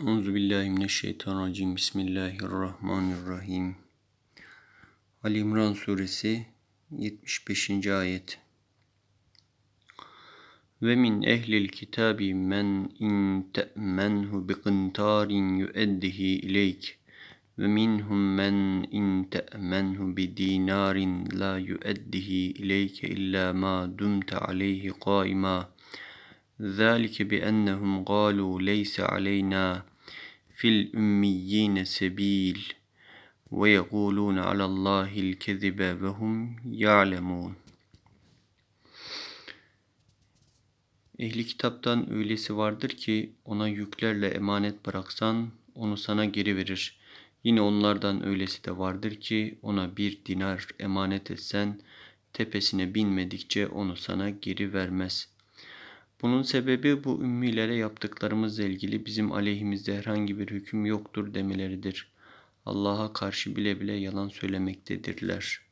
Euzu billahi mineşşeytanirracim. Bismillahirrahmanirrahim. Ali İmran suresi 75. ayet. Ve min ehlil kitabi men in te'menhu bi qintarin yu'eddihi ileyk ve minhum men in te'menhu bi dinarin la yu'eddihi ileyke illa ma dumte aleyhi qaima. ذلك بأنهم قالوا ليس علينا fil ümmiyine sebil ve yekulune alallahil kezibe ve hum ya'lemun. Ehli kitaptan öylesi vardır ki ona yüklerle emanet bıraksan onu sana geri verir. Yine onlardan öylesi de vardır ki ona bir dinar emanet etsen tepesine binmedikçe onu sana geri vermez. Bunun sebebi bu ümmilere yaptıklarımızla ilgili bizim aleyhimizde herhangi bir hüküm yoktur demeleridir. Allah'a karşı bile bile yalan söylemektedirler.''